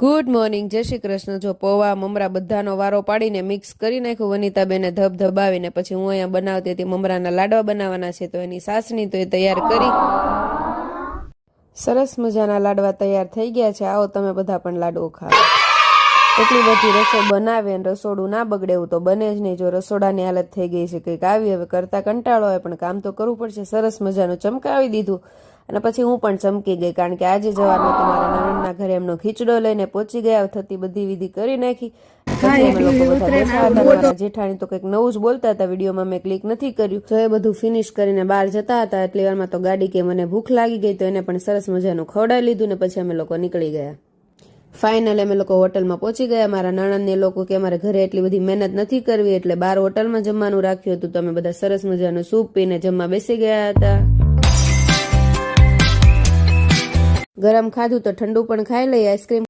Good morning, જય શ્રી કૃષ્ણ. જો પૌવા, મમરા બધાનો વારો પાડીને મિક્સ કરી નાખ્યું, વનિતાબેને ધબ ધબાવીને પછી હું અહીંયા બનાવતી હતી, મમરાના લાડવા બનાવવાના છે, તો એની સાસની તો એ તૈયાર કરી. સરસ મજાના લાડવા તૈયાર થઈ ગયા છે. આવો તમે બધા પણ લાડવો ખાઓ. એટલી બધી રસોઈ બનાવે અને રસોડું ના બગડે એવું તો બને જ નહીં. જો રસોડાની હાલત થઈ ગઈ છે કંઈક આવી હવે કરતા કંટાળો હોય પણ કામ તો કરવું પડશે. સરસ મજાનું ચમકાવી દીધું. અને પછી હું પણ ચમકી ગઈ કારણ કે આજે જવાનું હતું મારા નણંદના ઘરે. એમનો ખીચડો લઈને પહોંચી ગયા થતી બધી વિધિ કરી નાખી. જેઠાણી તો કંઈક નવું જ બોલતા હતા વિડીયોમાં મેં ક્લિક નથી કર્યું. તો એ બધું ફિનિશ કરીને બહાર જતા હતા એટલી વારમાં તો ગાડી કે મને ભૂખ લાગી ગઈ તો એને પણ સરસ મજાનું ખવડાવી લીધું ને પછી અમે લોકો નીકળી ગયા. ફાઇનલ અમે લોકો હોટલમાં પહોંચી ગયા. મારા નણંદને લોકો કે અમારે ઘરે એટલી બધી મહેનત નથી કરવી, એટલે બાર હોટલમાં જમવાનું રાખ્યું હતું. તો અમે બધા સરસ મજાનું સૂપ પીને જમવા બેસી ગયા હતા. ગરમ ખાધું તો ઠંડુ પણ ખાઈ લઈ આઈસ્ક્રીમ